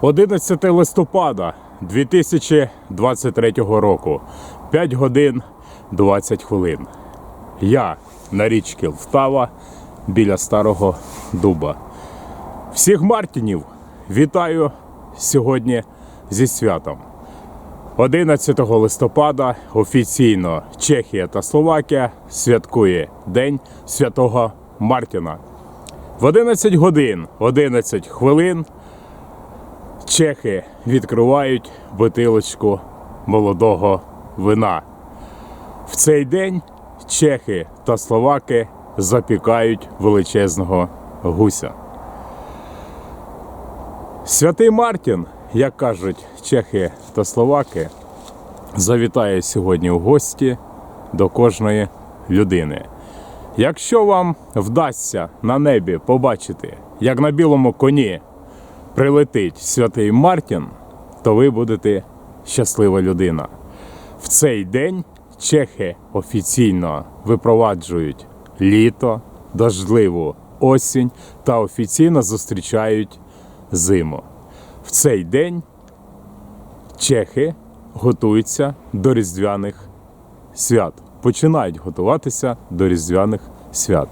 Одинадцяте листопада 2023 року. 5 годин 20 хвилин. Я на річці Лтава біля старого дуба. Всіх Мартінів вітаю сьогодні зі святом. 11 листопада офіційно Чехія та Словакія святкує День Святого Мартіна. В 11 годин 11 хвилин чехи відкривають бутилочку молодого вина. В цей день чехи та словаки запікають величезного гуся. Святий Мартін, як кажуть чехи та словаки, завітає сьогодні в гості до кожної людини. Якщо вам вдасться на небі побачити, як на білому коні прилетить святий Мартін, то ви будете щаслива людина. В цей день чехи офіційно випроваджують літо, дождливу осінь та офіційно зустрічають зиму. Цей день чехи готуються до різдвяних свят. Починають готуватися до різдвяних свят.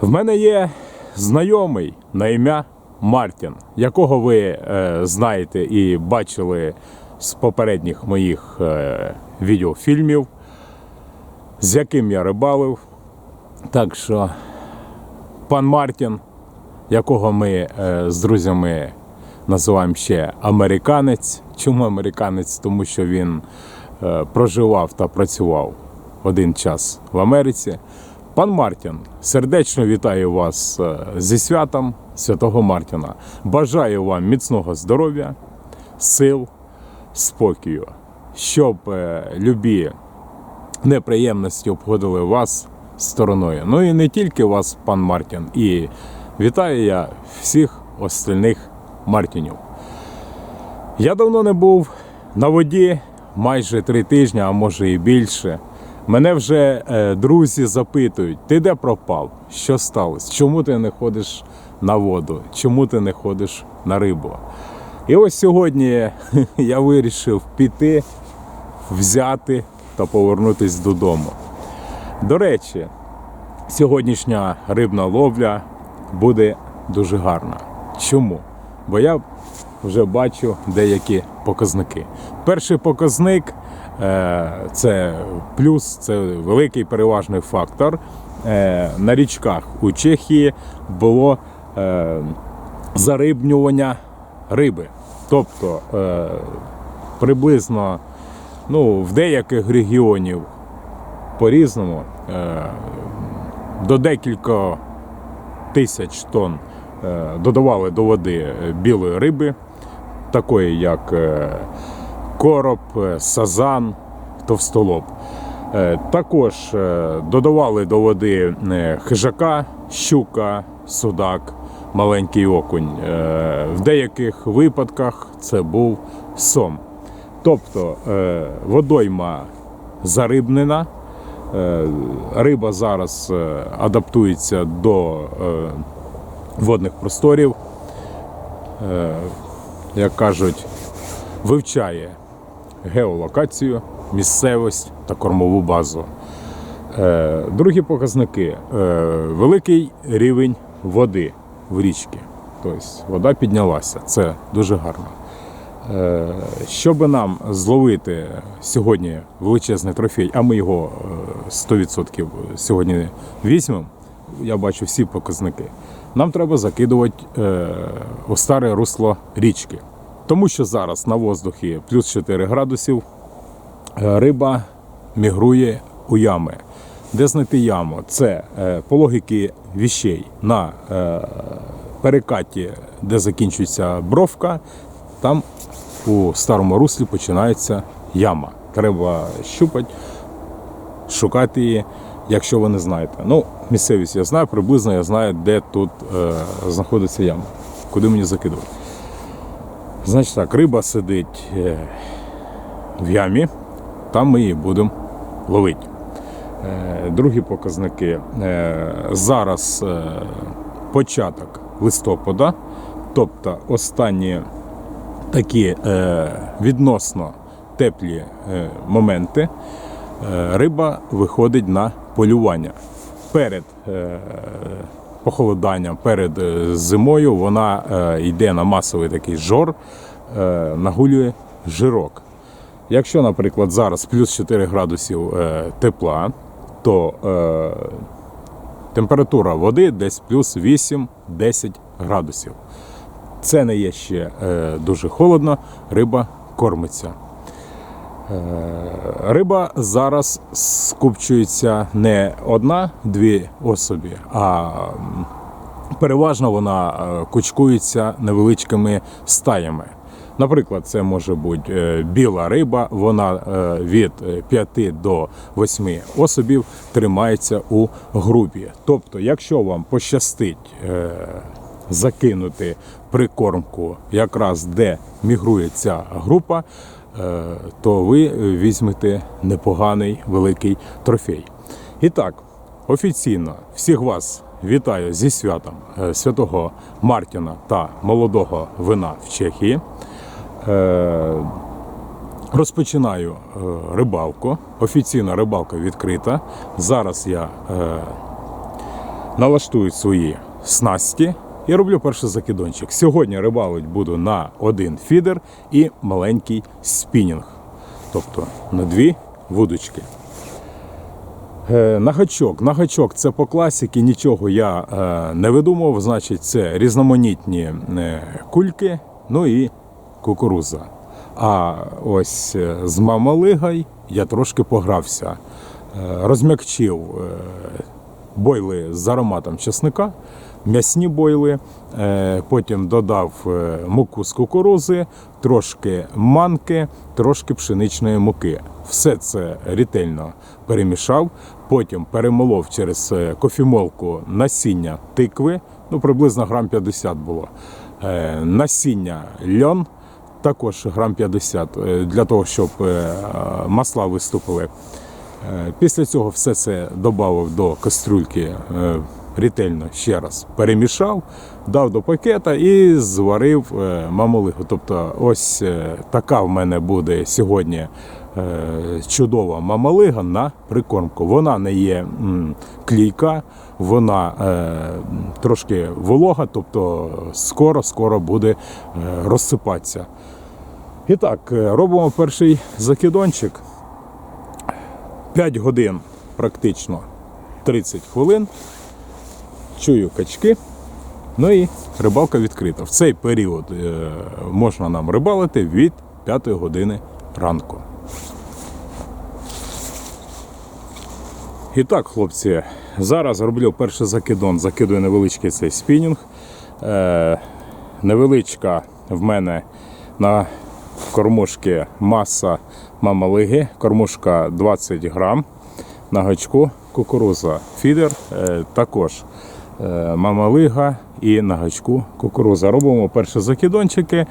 В мене є знайомий на ім'я Мартін, якого ви е, знаєте і бачили з попередніх моїх е, відеофільмів, з яким я рибалив. Так що пан Мартін, якого ми е, з друзями називаємо ще американець. Чому американець? Тому що він е, проживав та працював один час в Америці. Пан Мартін, сердечно вітаю вас е, зі святом Святого Мартіна. Бажаю вам міцного здоров'я, сил, спокою, щоб е, любі неприємності обходили вас стороною. Ну і не тільки вас, пан Мартін, і вітаю я всіх остальних Мартінів. Я давно не був на воді, майже три тижні, а може і більше. Мене вже е, друзі запитують, ти де пропав? Що сталося? Чому ти не ходиш на воду? Чому ти не ходиш на рибу? І ось сьогодні я вирішив піти, взяти та повернутися додому. До речі, сьогоднішня рибна ловля буде дуже гарна. Чому? Бо я вже бачу деякі показники. Перший показник е, це плюс, це великий переважний фактор. Е, На річках у Чехії було е, зарибнювання риби. Тобто приблизно ну, в деяких регіонів по-різному до декілька тисяч тонн додавали до води е, білої риби, такої як е, короб, е, сазан, товстолоб. Е, Також е, додавали до води е, хижака, щука, судак, маленький окунь. Е, В деяких випадках це був сом. Тобто е, водойма зарибнена, е, риба зараз е, адаптується до е, водних просторів, е, як кажуть, вивчає геолокацію, місцевість та кормову базу. Е, Другі показники Е, великий рівень води в річці. Тобто вода піднялася. Це дуже гарно. Щоб нам зловити сьогодні величезний трофей, а ми його е, 100% сьогодні візьмемо, я бачу всі показники. Нам треба закидувати е, у старе русло річки. Тому що зараз на воздухі плюс 4 градусів, е, риба мігрує у ями. Де знайти яму? Це е, по логіки віщей на е, перекаті, де закінчується бровка, там у старому руслі починається яма. Треба щупати, шукати її, якщо ви не знаєте. Ну, місцевість я знаю, приблизно я знаю, де тут е, знаходиться яма, куди мені закидувати. Значить так, риба сидить е, в ямі, там ми її будемо ловити. Е, Другі показники. Е, Зараз е, початок листопада, тобто останні такі е, відносно теплі е, моменти, риба виходить на полювання. Перед е, похолоданням, перед е, зимою вона е, йде на масовий такий жор, е, нагулює жирок. Якщо, наприклад, зараз плюс 4 градусів е, тепла, то е, температура води десь плюс 8-10 градусів. Це не є ще е, дуже холодно, риба кормиться. Е, риба зараз скупчується не одна-дві особі, а переважно вона е, кучкується невеличкими стаями. Наприклад, це може бути е, біла риба, вона від 5 до 8 особів тримається у групі. Тобто, якщо вам пощастить закинути прикормку якраз де мігрує ця група, то ви візьмете непоганий великий трофей. І так, офіційно всіх вас вітаю зі святом е, святого Мартіна та молодого вина в Чехії. Е, Розпочинаю е, рибалку. Офіційна рибалка відкрита. Зараз я е, налаштую свої снасті і роблю перший закидончик. Сьогодні рибалить буду на один фідер і маленький спінінг. Тобто на дві вудочки. Е, На гачок. На гачок це по класіки, нічого я е, не видумав. Значить, це різноманітні е, кульки, ну і кукуруза. А ось з мамалигой я трошки погрався. Розм'якчив бойли з ароматом чесника, м'ясні бойли, е, потім додав е, муку з кукурузи, трошки манки, трошки пшеничної муки. Все це ретельно перемішав, потім перемолов через е, кофемолку насіння тикви, ну приблизно грам 50 було. Насіння льон, також грам 50, е, для того, щоб масла виступили. Е, Після цього все це додав до кастрюльки е, ретельно ще раз перемішав, дав до пакета і зварив е, мамалигу. Тобто, ось така в мене буде сьогодні чудова мамалига на прикормку. Вона не є клійка, вона трошки волога, тобто скоро-скоро буде розсипатися. І так, робимо перший закидончик. 5 годин практично 30 хвилин. Чую качки. Ну і рибалка відкрита. В цей період е, можна нам рибалити від 5 години ранку. І так, хлопці, зараз роблю перший закидон, закидую невеличкий цей спінінг. Е, невеличка в мене на кормушки маса мамалиги, кормушка 20 грам на гачку кукуруза. Фідер е, також е, мамалига і на гачку кукуруза. Робимо перші закидончики,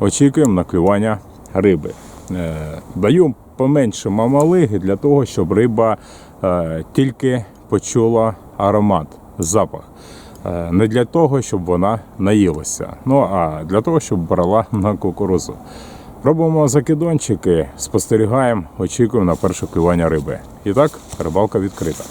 очікуємо на клювання риби. Е, Даю поменше мамалиги для того, щоб риба тільки почула аромат, запах. Не для того, щоб вона наїлася, ну а для того, щоб брала на кукурузу. Робимо закидончики, спостерігаємо, очікуємо на перше клювання риби. І так, рибалка відкрита.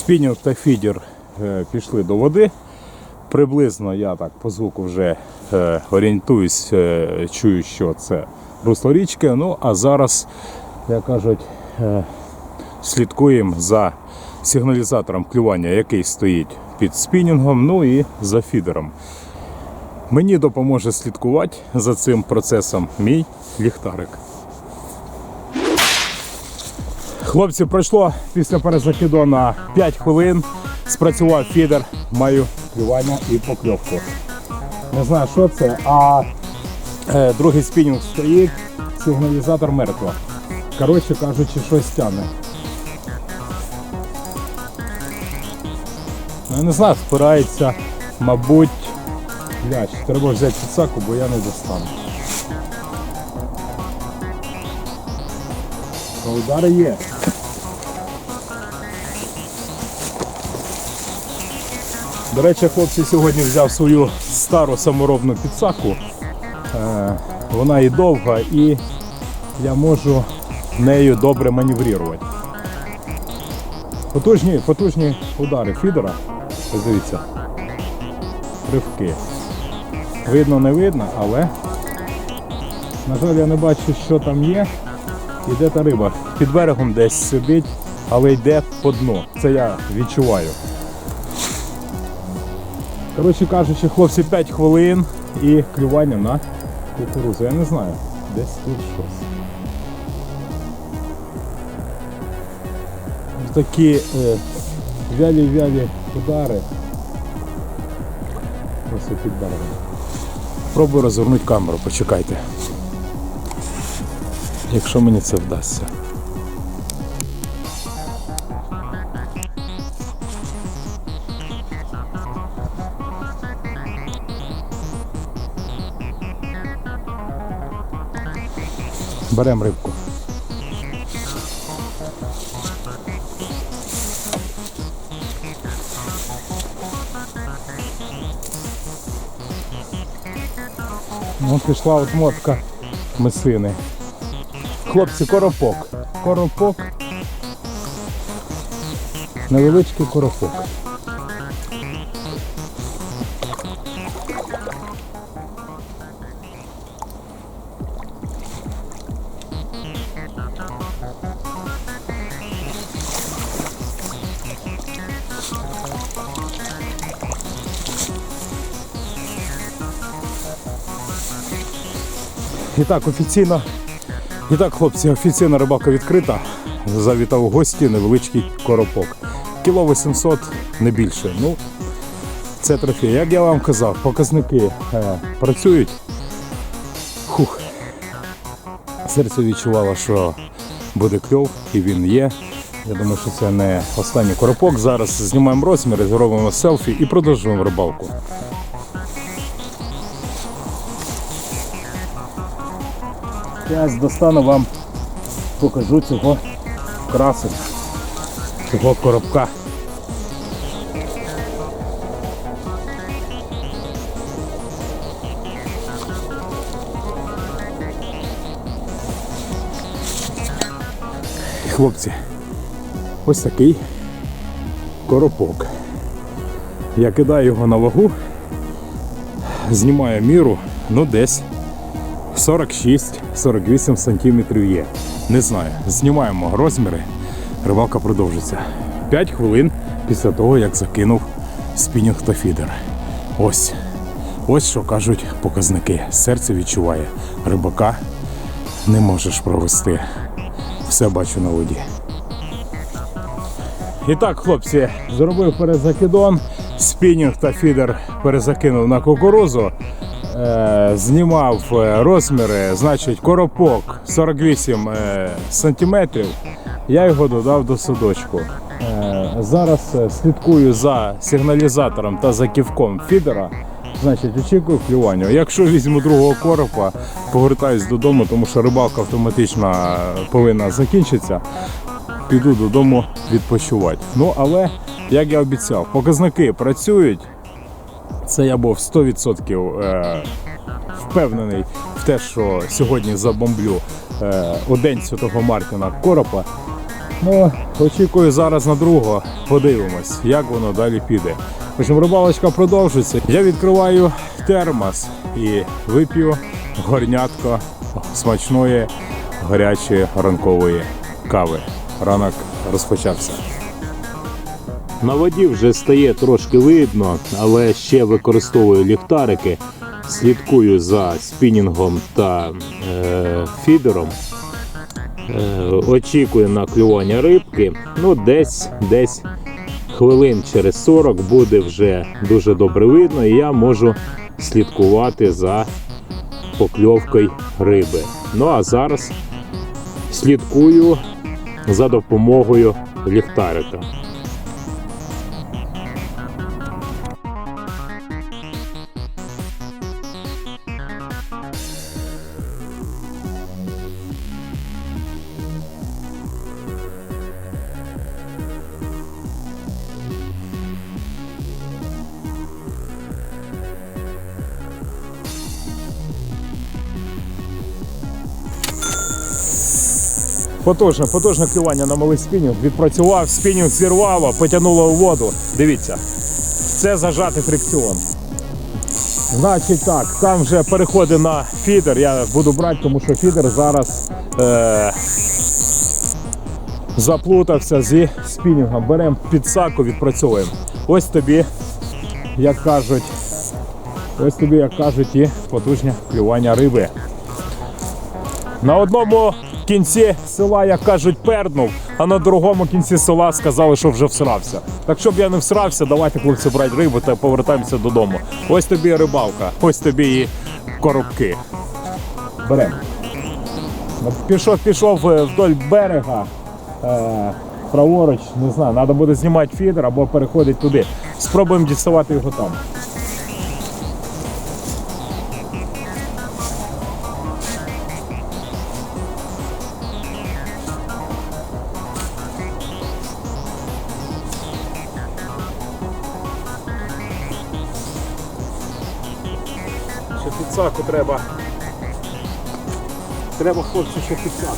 Спінінг та фідер е, пішли до води. Приблизно я так по звуку вже е, орієнтуюсь, е, чую, що це русло річки. Ну а зараз, як кажуть, слідкуємо за сигналізатором клювання, який стоїть під спінінгом, ну і за фідером. Мені допоможе слідкувати за цим процесом мій ліхтарик. Хлопці, пройшло після перезакидона 5 хвилин. Спрацював фідер, маю клювання і покльовку. Не знаю, що це, а е, другий спінінг стоїть, сигналізатор мертво. Коротше кажучи, щось тягне. Ну, Я не знаю, спирається, мабуть, ляч. Треба взяти підсаку, бо я не достану. А Удари є. До речі, хлопці сьогодні взяв свою стару саморобну підсаку. Е, Вона і довга, і я можу нею добре маневрувати. Потужні, потужні удари фідера. Дивіться. Ривки. Видно, не видно, але на жаль, я не бачу, що там є. Іде та риба. Під берегом десь сидить, але йде по дну. Це я відчуваю. Коротше кажучи, хлопці 5 хвилин і клювання на кукурузу. Я не знаю, десь тут щось. Ось такі е, вялі-вялі удари. Ось під берегом. Пробую розвернути камеру, почекайте. Якщо мені це вдасться. Беремо рибку. Ну, пішла от мотка месини. Хлопці, коропок. Коропок. Невеличкий коропок. І так, офіційно і так, хлопці, офіційна рибалка відкрита. Завітав у гості невеличкий коропок. Кіло 800, не більше. Ну, це трофей. Як я вам казав, показники е, працюють. Хух. Серце відчувало, що буде кльов, і він є. Я думаю, що це не останній коропок. Зараз знімаємо розміри, зробимо селфі і продовжуємо рибалку. Зараз достану вам, покажу цього красу, цього коробка. Хлопці, ось такий коропок. Я кидаю його на вагу, знімаю міру, ну десь 46-48 сантиметрів є. Не знаю. Знімаємо розміри. Рибалка продовжиться. 5 хвилин після того, як закинув спінінг та фідер. Ось. Ось що кажуть показники. Серце відчуває. Рибака не можеш провести. Все бачу на воді. І так, хлопці, зробив перезакидон. Спінінг та фідер перезакинув на кукурузу. Е, знімав е, розміри, значить, коропок 48 е, сантиметрів. Я його додав до садочку. Зараз слідкую за сигналізатором та за ківком фідера. Значить, очікую клювання. Якщо візьму другого коропа, повертаюсь додому, тому що рибалка автоматично повинна закінчитися. Піду додому відпочивати. Ну, але, як я обіцяв, показники працюють. Це я був 100% е, впевнений в те, що сьогодні забомблю е, у день Святого Мартіна коропа. Ну, очікую зараз на другого. Подивимось, як воно далі піде. Общем, рибалочка продовжується. Я відкриваю термос і вип'ю горнятко смачної гарячої ранкової кави. Ранок розпочався. На воді вже стає трошки видно, але ще використовую ліхтарики, слідкую за спінінгом та е, фідером. Е, очікую на клювання рибки. Ну, десь, десь хвилин через 40 буде вже дуже добре видно, і я можу слідкувати за покльовкою риби. Ну а зараз слідкую за допомогою ліхтарика. Потужне, потужне клювання на малий спінінг. Відпрацював, спінінг зірвало, потягнуло у воду. Дивіться, це зажатий фрикціон. Значить так, там вже переходить на фідер. Я буду брати, тому що фідер зараз е- заплутався зі спінінгом. Беремо підсаку, відпрацьовуємо. Ось тобі, як кажуть, ось тобі, як кажуть, і потужне клювання риби. На одному кінці села, як кажуть, перднув, а на другому кінці села сказали, що вже всрався. Так щоб я не всрався, давайте, хлопці, брати рибу та повертаємося додому. Ось тобі і рибалка, ось тобі і коробки. Беремо. Пішов, пішов е, вдоль берега. Е, праворуч, не знаю, треба буде знімати фідер або переходити туди. Спробуємо діставати його там. Ще треба. Треба хлопці ще підсаку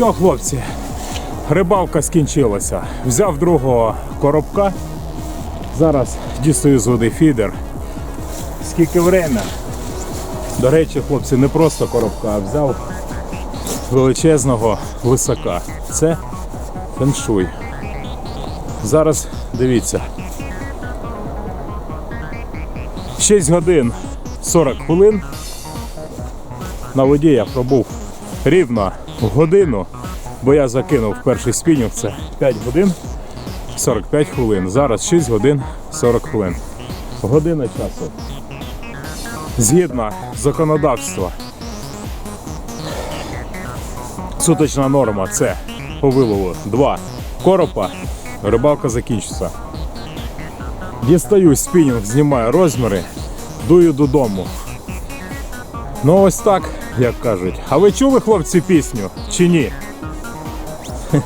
Все, хлопці, рибалка скінчилася. Взяв другого коробка. Зараз дістаю з води фідер. Скільки время? До речі, хлопці, не просто коробка, а взяв величезного лисака. Це феншуй. Зараз дивіться. 6 годин 40 хвилин. На воді я пробув рівно годину, бо я закинув перший спінінг, це 5 годин 45 хвилин. Зараз 6 годин 40 хвилин. Година часу. Згідно законодавства. Суточна норма це по вилову 2 коропа, рибалка закінчиться. Дістаю спінінг, знімаю розміри, дую додому. Ну ось так, як кажуть. А ви чули, хлопці, пісню чи ні?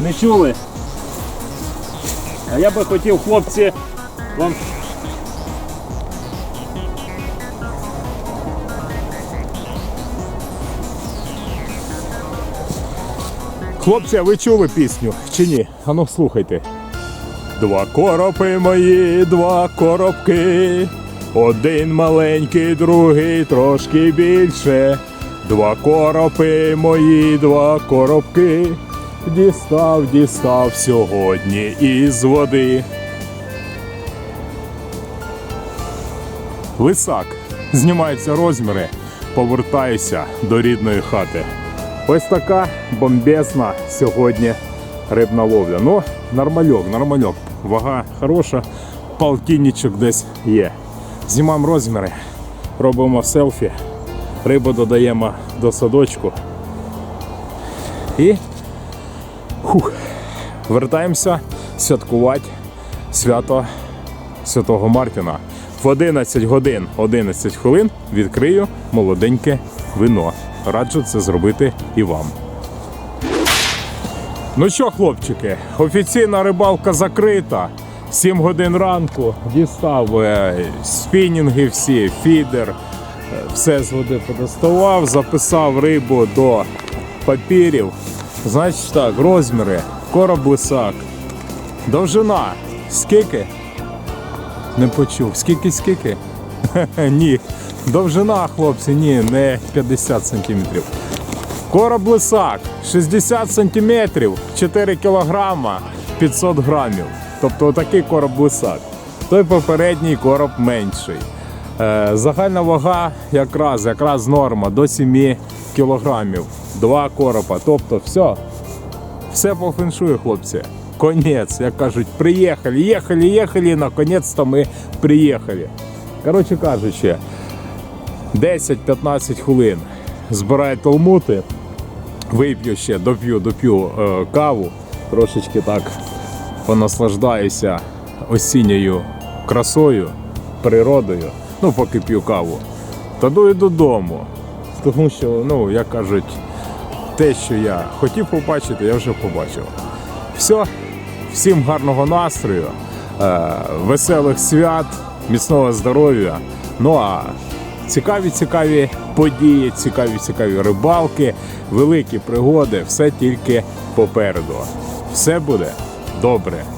Не чули? А я би хотів, хлопці, вам Хлопці, а ви чули пісню чи ні? Ану слухайте. Два коропи мої, два коробки. Один маленький, другий трошки більше. Два коропи мої, два коробки. Дістав, дістав сьогодні із води. Лисак. Знімаються розміри. Повертаюся до рідної хати. Ось така бомбезна сьогодні рибна ловля. Ну, нормальок, нормальок. Вага хороша, полтинничок десь є. Знімаємо розміри, робимо селфі, рибу додаємо до садочку. І хух, вертаємося святкувати свято Святого Мартіна. В 11 годин 11 хвилин відкрию молоденьке вино. Раджу це зробити і вам. Ну що, хлопчики, офіційна рибалка закрита. 7 годин ранку дістав е, спінінги всі, фідер, е, все з води подоставав, записав рибу до папірів. Значить так, розміри, короб лисак. Довжина. Скільки? Не почув. Скільки, скільки? Ні. Довжина, хлопці, ні, не 50 сантиметрів. Короб лисак 60 сантиметрів, 4 кілограма, 500 грамів. Тобто отакий короб лисак. Той попередній короб менший. Е, загальна вага якраз, якраз норма до 7 кілограмів. Два коропа. Тобто все, все по феншую, хлопці. Конець, як кажуть, приїхали, їхали, їхали, наконець-то ми приїхали. Коротше кажучи, 10-15 хвилин збираю талмути, вип'ю ще, доп'ю, доп'ю е, каву, трошечки так понаслаждаюся осінньою красою, природою, ну поки п'ю каву. Йду і додому. Тому що, ну, як кажуть, те, що я хотів побачити, я вже побачив. Все, всім гарного настрою, е, веселих свят, міцного здоров'я. Ну а цікаві, цікаві події, цікаві, цікаві рибалки, великі пригоди, все тільки попереду. Все буде добре.